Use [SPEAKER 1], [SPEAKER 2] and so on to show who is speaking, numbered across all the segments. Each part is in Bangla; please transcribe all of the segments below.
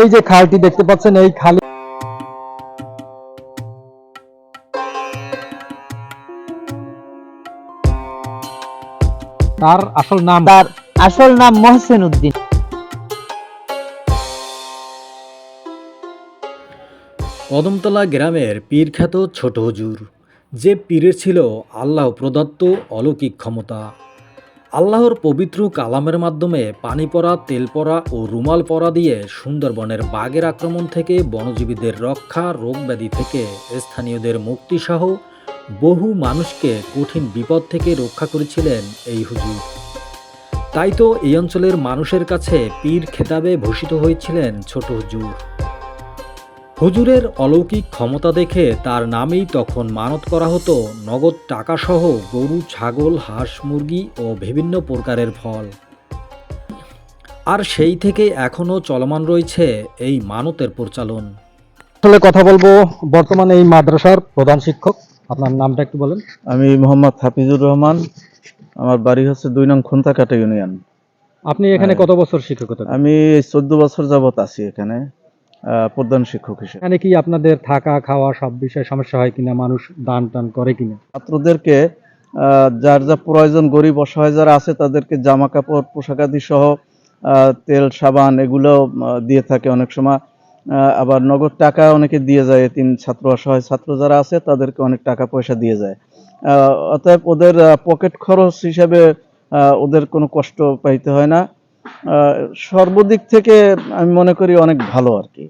[SPEAKER 1] এই যে খালটি দেখতে পাচ্ছেন এই খালি তার আসল নাম?
[SPEAKER 2] তার আসল নাম মহসেন উদ্দিন।
[SPEAKER 3] কদমতলা গ্রামের পীরখ্যাত ছোট হুজুর যে পীরের ছিল আল্লাহ প্রদত্ত অলৌকিক ক্ষমতা। আল্লাহর পবিত্র কালামের মাধ্যমে পানি পড়া, তেল পড়া ও রুমাল পড়া দিয়ে সুন্দরবনের বাঘের আক্রমণ থেকে বনজীবীদের রক্ষা, রোগ ব্যাধি থেকে স্থানীয়দের মুক্তিসহ বহু মানুষকে কঠিন বিপদ থেকে রক্ষা করেছিলেন এই হুজুর। তাই তো এই অঞ্চলের মানুষের কাছে পীর খেতাবে ভূষিত হয়েছিলেন ছোট হুজুর। হুজুরের অলৌকিক ক্ষমতা দেখে তার নামেই তখন মানত করা হতো নগদ টাকাসহ গরু ছাগল হাঁস মুরগি ও বিভিন্ন প্রকারের ফল। আর সেই থেকে এখনও চলমান রয়েছে এই মানতের পরিচালন।
[SPEAKER 1] আসলে কথা বলব বর্তমানে এই মাদ্রাসার প্রধান শিক্ষক। আপনার নামটা একটু বলেন।
[SPEAKER 4] আমি মোহাম্মদ হাফিজুর রহমান। আমার বাড়ি হচ্ছে দুই নং খুন্তাকাটা ইউনিয়ন
[SPEAKER 1] আপনি এখানে
[SPEAKER 4] হ্যাঁ।
[SPEAKER 1] কত বছর শিক্ষকতা?
[SPEAKER 4] আমি চোদ্দ বছর যাবত আছি এখানে। প্রধান শিক্ষক হিসেবে।
[SPEAKER 1] এখানে কি আপনাদের থাকা খাওয়া সব বিষয়ে সমস্যা হয় কিনা? মানুষ দান টান করে কিনা?
[SPEAKER 4] ছাত্রদেরকে যার যা প্রয়োজন গরিব অসহায় যারা আছে তাদেরকে জামা কাপড় পোশাকাদি সহ তেল সাবান এগুলো দিয়ে থাকে অনেক সময়। আবার নগদ টাকা অনেকে দিয়ে যায় তিন ছাত্র অসহায় ছাত্র যারা আছে তাদেরকে অনেক টাকা পয়সা দিয়ে যায়। অতএব ওদের পকেট খরচ হিসেবে ওদের কোনো কষ্ট পাইতে হয় না। সর্বদিক থেকে আমি মনে করি অনেক ভালো আর কি।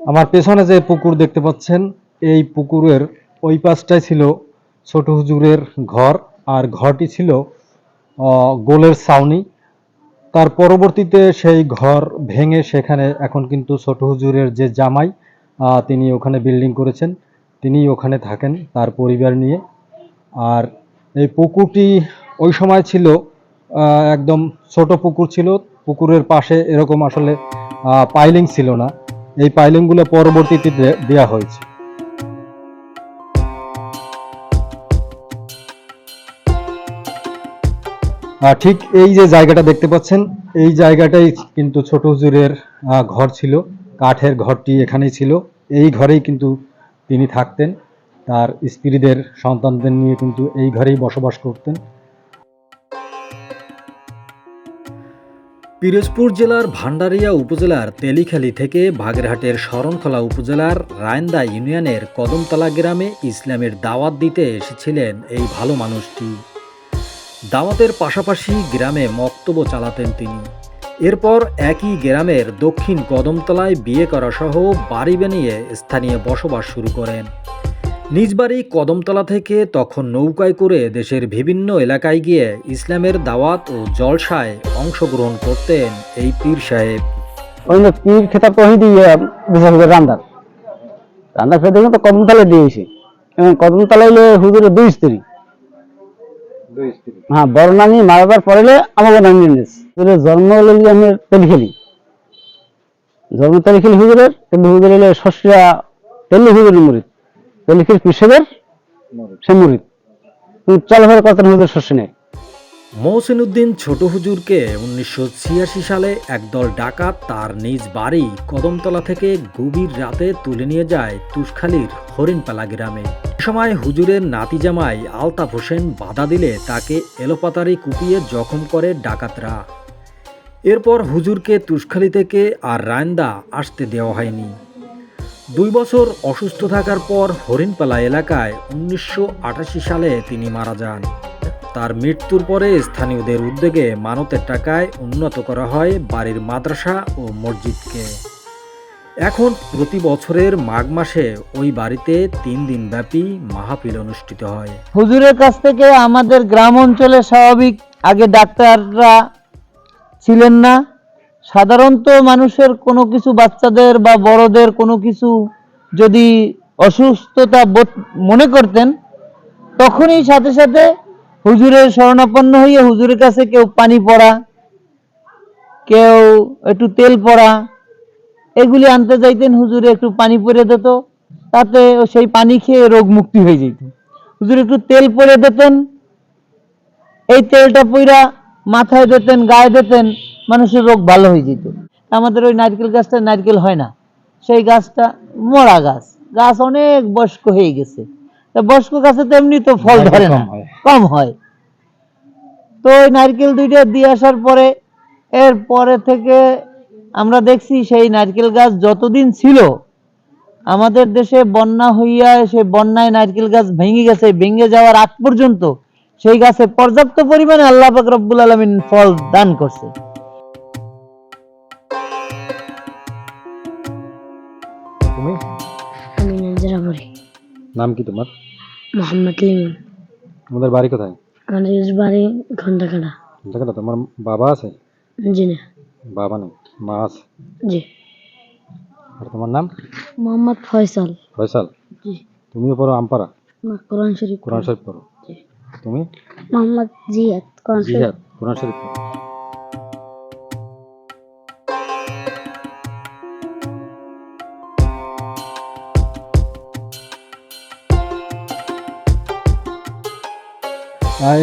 [SPEAKER 1] আমার পেছনে যে পুকুর দেখতে পাচ্ছেন, এই পুকুরের ওই পাশটায় ছিল ছোট হুজুরের ঘর, আর ঘরটি ছিল গোলের ছাউনি। তার পরবর্তীতে সেই ঘর ভেঙে সেখানে এখন কিন্তু ছোট হুজুরের যে জামাই তিনি ওখানে বিল্ডিং করেছেন। তিনি ওখানে থাকেন তার পরিবার নিয়ে। আর এই পুকুরটি ওই সময় ছিল একদম ছোট পুকুর ছিল, পুকুরের পাশে এরকম আসলে পাইলিং ছিল না। এই পাইলিংগুলো পরবর্তীতে দে- দেয়া হয়েছে। ঠিক এই যে জায়গাটা দেখতে পাচ্ছেন, এই জায়গাটাই কিন্তু ছোট হুজুরের ঘর ছিল। কাঠের ঘরটি এখানেই ছিল। এই ঘরেই কিন্তু তিনি থাকতেন। তার স্ত্রীদের, সন্তানদের নিয়ে কিন্তু এই ঘরেই বসবাস করতেন।
[SPEAKER 3] পিরোজপুর জেলার ভান্ডারিয়া উপজেলার তেলিখালী থেকে বাগেরহাটের শরণখোলা উপজেলার রায়ন্দা ইউনিয়নের কদমতলা গ্রামে ইসলামের দাওয়াত দিতে এসেছিলেন এই ভালো মানুষটি। দাওয়াতের পাশাপাশি গ্রামে মক্তব্য চালাতেন তিনি। এরপর একই গ্রামের দক্ষিণ কদমতলায় বিয়ে করা সহ বাড়ি বানিয়ে স্থানীয় বসবাস শুরু করেন। নিজ বাড়ি কদমতলা থেকে তখন নৌকায় করে দেশের বিভিন্ন এলাকায় গিয়ে ইসলামের দাওয়াত ও জলসায় অংশগ্রহণ করতেন এই পীর সাহেব।
[SPEAKER 2] ওই পীর খেতাব তো দিয়ে রান্দার রান্দার দেখুন তো কদমতলা দিয়েছে। এবং কদমতলা হইলে হুজুরের দুই স্ত্রী। হ্যাঁ বড় নানি মারাবার পরে আমাকে নাম নিয়েছে হুজুরের জন্ম হলো আমি তেলিখেলি। জন্ম তেলিখেলি হুজুরের কিন্তু হুজুর হলে শস্যা তেলি হুজুরের সে মুরিদ। শস্য নেই
[SPEAKER 3] মহসিন উদ্দিন ছোট হুজুরকে উনিশশো ছিয়াশি সালে একদল তার নিজ বাড়ি কদমতলা থেকে গভীর রাতে তুলে নিয়ে যায় তুষখালীর হরিণপালা গ্রামে। সময় হুজুরের নাতি জামাই আলতাফ হোসেন বাধা দিলে তাকে এলোপাতারি কুপিয়ে জখম করে ডাকাতরা। এরপর হুজুরকে তুষখালী থেকে আর রায়ন্দা আসতে দেওয়া হয়নি। দুই বছর অসুস্থ থাকার পর হরিণপালা এলাকায় উনিশশো আটাশি সালে তিনি মারা যান। তার মৃত্যুর পরে স্থানীয়দের উদ্যোগে মানতের টাকায় উন্নত করা হয় বাড়ির মাদ্রাসা ও মসজিদকে। এখন প্রতি বছরের মাঘ মাসে ওই বাড়িতে তিন দিন ব্যাপী মাহফিল অনুষ্ঠিত হয়।
[SPEAKER 2] হুজুরের কাছ থেকে আমাদের গ্রাম অঞ্চলে স্বাভাবিক, আগে ডাক্তাররা ছিলেন না সাধারণত মানুষের কোনো কিছু বাচ্চাদের বা বড়দের কোনো কিছু যদি অসুস্থতা মনে করতেন, তখনই সাথে সাথে হুজুরের শরণাপন্ন হয়ে হুজুরের কাছে কেউ পানি পড়া, কেউ একটু তেল পড়া, এগুলি আনতে যাইতেন, হুজুরে একটু পানি পরে দিত, তাতে সেই পানি খেয়ে রোগ মুক্তি হয়ে যেত। হুজুর একটু তেল পরে দিতেন, এই তেলটা পইরা মাথায় দিতেন গায়ে দিতেন মানুষের রোগ ভালো হয়ে যেত। আমাদের ওই নারকেল গাছটা নারকেল হয় না। সেই গাছটা মরা গাছ। গাছ অনেক বয়স্ক হয়ে গেছে। বয়স্ক গাছে তো এমনি তো ফল ধরে না। কম হয়। তো ওই নারকেল দুইটা দিয়ে আসার পরে এর পরে থেকে আমরা দেখছি সেই নারকেল গাছ যতদিন ছিল আমাদের দেশে বন্যা হইয়া সেই বন্যায় নারকেল গাছ ভেঙে গেছে ভেঙে যাওয়ার আগ পর্যন্ত সেই গাছে পর্যাপ্ত পরিমাণে আল্লাহ পাক রব্বুল আলমিন ফল দান করছে।
[SPEAKER 1] তুমি?
[SPEAKER 5] আমি নাজরা পড়ি
[SPEAKER 1] নাম কি তোমার?
[SPEAKER 5] মোহাম্মদ লিমন।
[SPEAKER 1] তোমাদের বাড়ি কোথায়?
[SPEAKER 5] আমাদের বাড়ি ঘন্টাকাটা
[SPEAKER 1] তোমার বাবা আছে?
[SPEAKER 5] জি না।
[SPEAKER 1] বাবা নেই মা আছে?
[SPEAKER 5] জি।
[SPEAKER 1] আর তোমার নাম?
[SPEAKER 5] মোহাম্মদ ফয়সাল।
[SPEAKER 1] ফয়সাল?
[SPEAKER 5] জি।
[SPEAKER 1] তুমিও পড়ো আমপাড়া?
[SPEAKER 5] না কোরআন শরীফ
[SPEAKER 1] কোরআন শরীফ পড়ো। তুমি?
[SPEAKER 5] মোহাম্মদ জিয়াদ
[SPEAKER 1] জিহাদ কোরআন শরীফ।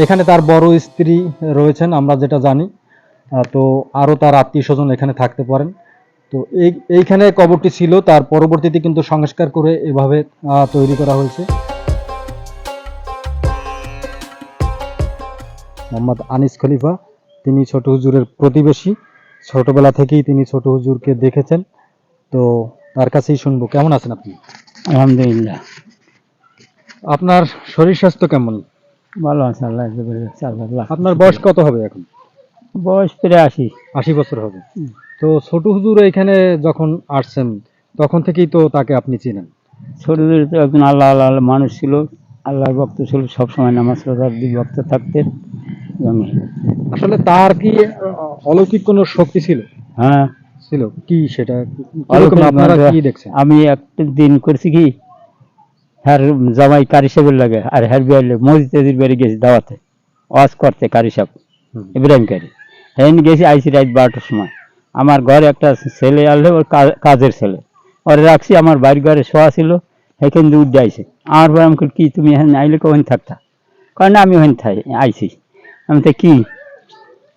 [SPEAKER 1] এখানে তার বড় স্ত্রী রয়েছেন আমরা যেটা জানি। তো আরও তার আত্মীয় স্বজন এখানে থাকতে পারেন। তো এই এইখানে কবরটি ছিল তার পরবর্তীতে কিন্তু সংস্কার করে এভাবে আহ, তৈরি করা হয়েছে। মোহাম্মদ আনিস খলিফা। তিনি ছোট হুজুরের প্রতিবেশী। ছোটবেলা থেকেই তিনি ছোট হুজুরকে দেখেছেন। তো তার কাছেই শুনব। কেমন আছেন আপনি?
[SPEAKER 6] আলহামদুলিল্লাহ।
[SPEAKER 1] আপনার শরীর স্বাস্থ্য কেমন?
[SPEAKER 6] ভালো আছে আল্লাহ
[SPEAKER 1] আপনার বয়স কত হবে এখন?
[SPEAKER 6] বয়স প্রায় আশি
[SPEAKER 1] আশি বছর হবে। তো ছোট হুজুর এখানে যখন আসছেন তখন থেকেই তো তাকে আপনি চিনেন।
[SPEAKER 6] ছোট থেকে তো একজন আল্লাহ আল্লাহ মানুষ ছিল। আল্লাহর ভক্ত ছিল। সবসময় নামাজ রোজার দিক ভক্ত থাকতেন।
[SPEAKER 1] আসলে তার কি অলৌকিক কোনো শক্তি ছিল?
[SPEAKER 6] হ্যাঁ।
[SPEAKER 1] ছিল? কি সেটা? আপনারা কি দেখছেন?
[SPEAKER 6] আমি একটা দিন করছি কি হ্যার জামাই কারি সাহেবের লাগে আর হ্যার বিয়ালে মসজিদের বাড়ি গেছি দাওয়াতে ওয়াজ করতে কারি সাহেব ইব্রাহিম কারি। হ্যাঁ গেছি আইসি রাত বারোটার সময়। আমার ঘরে একটা ছেলে আনলে ওর কাজের ছেলে। ওরে রাখছি আমার বাড়ির ঘরে শোয়া ছিল সেখান দিয়ে উঠে আইসে আমার পর আমি কি তুমি এখানে আইলে ওখানে থাকতা? কারণ আমি ওখানে থাই আইসি আমি তো কি?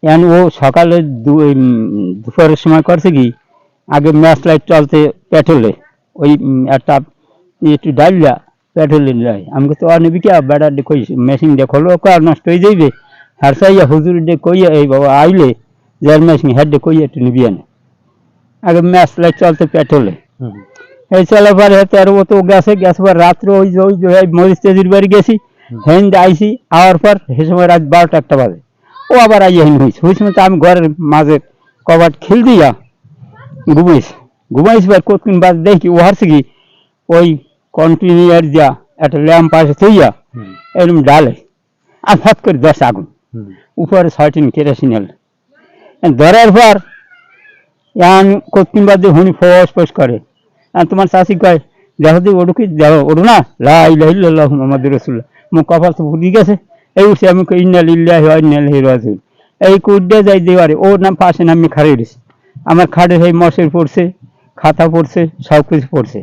[SPEAKER 6] এখন ও সকালে দুপুরের সময় করছে কি? আগে ম্যাচ লাইট চলতে পেট্রোলে। ওই একটা একটু ডালিয়া পেট্রোলে যায়। আমি তো আর নিবি কি? বেড়া কই মেশিন দিয়ে খোলো আর নষ্ট হয়ে যাইবে। আর সাইয়া হুজুর ডে কইয়া এই বাবা আইলে যার মেশিন হেড ডে কইয়া একটু নিবি আনে আগে ম্যাচ লাইট চলতে পেট্রোলে। এই চলে পরে হেতে আর ও তো গেছে গেছে পর রাত্রে ওই ওই মরিচ তেজির বাড়ি গেছি। হেন আইসি আওয়ার পর সে সময় রাত বারোটা একটা বাজে। ও আবার আইয়া হেন হয়েছে হয়েছে তো আমি ঘরের মাঝে কবাট খেল দিয়া ঘুমাইছি। ঘুমাইছি বার কতক্ষণ বাদ দেখি ও হারছে কি? ওই কন্টিনিউয়ার যা একটা ল্যাম্প পাশে থইয়া এরকম ডালে। আর ফট করে দশ আগুন। উপরে ছয়টিন কেরাসিন এল। ধরার পর এখন কতক্ষণ বাদ হুনি ফস ফস করে। আর তোমার চাষি কয় দেখো দি ওটু কি দেখো ওটু না? লাই লাইল্লাহ মোহাম্মদ রসুল্লাহ মুখ কপাল তো ফুটি গেছে। এই উঠছে আমি কই ইন্না লিল্লাহ ইন্না ইলাইহি রাজিউন। এই কুড্ডে যাই দেওয়ারে ওর নাম পাশে নামে খাড়ে দিছে। আমার খাটে সেই মশের পড়ছে খাতা পড়ছে সব কিছু পড়ছে।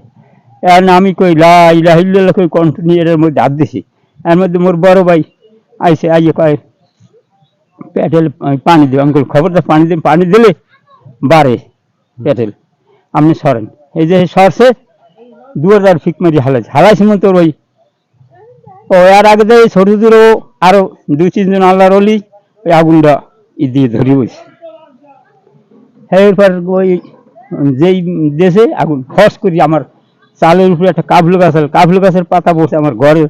[SPEAKER 6] এখন আমি কই লা ইলাহা ইল্লাল্লাহ কই কন্টিনিউ এর মধ্যে হাত দিছি। এর মধ্যে মোর বড় ভাই আইসে আইয়ে কয় পেটেল পানি দেবে আমি কই, খবরদার পানি দিন পানি দিলে বাড়ে পেটেল আপনি সরেন। এই যে সরছে দুয়ার ফিক মারি হালাইছে। হালাইছে মতো ওই ও, এর আগে তো এই ছোট দূরও আরও দুই তিনজন আল্লাহর অলি ওই আগুনটা ই দিয়ে ধরি বইছে। এরপর ওই যেই দেশে আগুন ফস করি, আমার চালের উপরে একটা কাবলু গাছ কাবলু গাছের পাতা বসে আমার ঘরের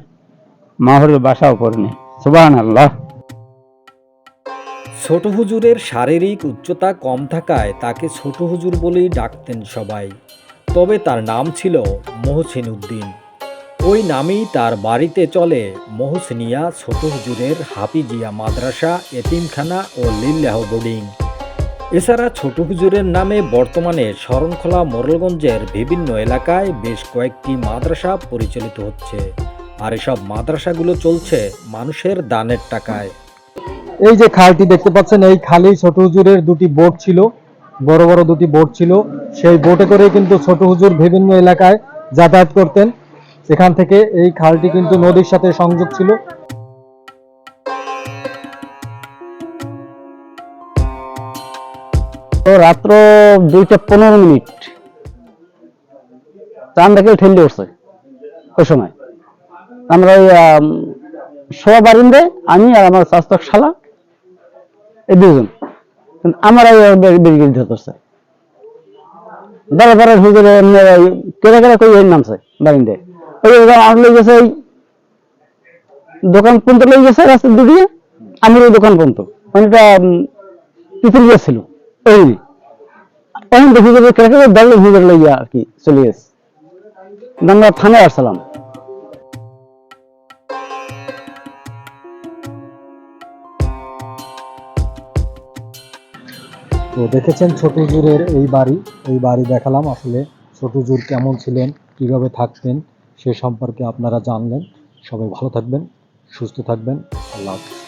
[SPEAKER 6] মাহরের বাসাও পড়ে নেই। সুবাহ আল্লাহ
[SPEAKER 3] ছোট হুজুরের শারীরিক উচ্চতা কম থাকায় তাকে ছোট হুজুর বলেই ডাকতেন সবাই। তবে তার নাম ছিল মহসিন উদ্দিন। ওই নামেই তার বাড়িতে চলে। মহসিনিয়া, ছোট হুজুরের হাফিজিয়া মাদ্রাসা, এতিমখানা ও লিল্লাহ বোর্ডিং। এছাড়া ছোট হুজুরের নামে বর্তমানে শরণখোলা মোরলগঞ্জের বিভিন্ন এলাকায় বেশ কয়েকটি মাদ্রাসা পরিচালিত হচ্ছে। আর এসব মাদ্রাসাগুলো চলছে মানুষের দানের টাকায়।
[SPEAKER 1] এই যে খালটি দেখতে পাচ্ছেন, এই খালি ছোট হুজুরের দুটি বোট ছিল, বড় বড় দুটি বোট ছিল। সেই বোটে করে কিন্তু ছোট হুজুর বিভিন্ন এলাকায় যাতায়াত করতেন। সেখান থেকে এই খালটি কিন্তু নদীর সাথে সংযোগ ছিল।
[SPEAKER 6] তো রাত্র দুইটা পনেরো মিনিট। চান্দাকে ঠেলে উঠছে ওই সময়। আমরা ওই সব বারিন্দে, আমি আর আমার স্বাস্থ্য শালা, এই দুজন। কিন্তু আমার বেরিয়ে ধরছে দাঁড়া দাঁড়া হুজুরে কেরা কেরা কই নামছে বারিন্দে? দোকান পর্যন্ত লই গেছে রাস্তা দুদিকে। আমি ওই দোকান পর্যন্ত। মানে এটা তিতুল গেছিল এই এখন দেখি যে কেরা কেরা দাঁড়িয়ে হুজুর লইয়া আর কি চলে গেছে। আমরা থানায় আসলাম
[SPEAKER 1] তো দেখেছেন ছোট হুজুরের এই বাড়ি। এই বাড়ি দেখালাম আসলে ছোট হুজুর কেমন ছিলেন, কীভাবে থাকতেন। সে সম্পর্কে আপনারা জানলেন। সবাই ভালো থাকবেন সুস্থ থাকবেন। আল্লাহ হাফিজ।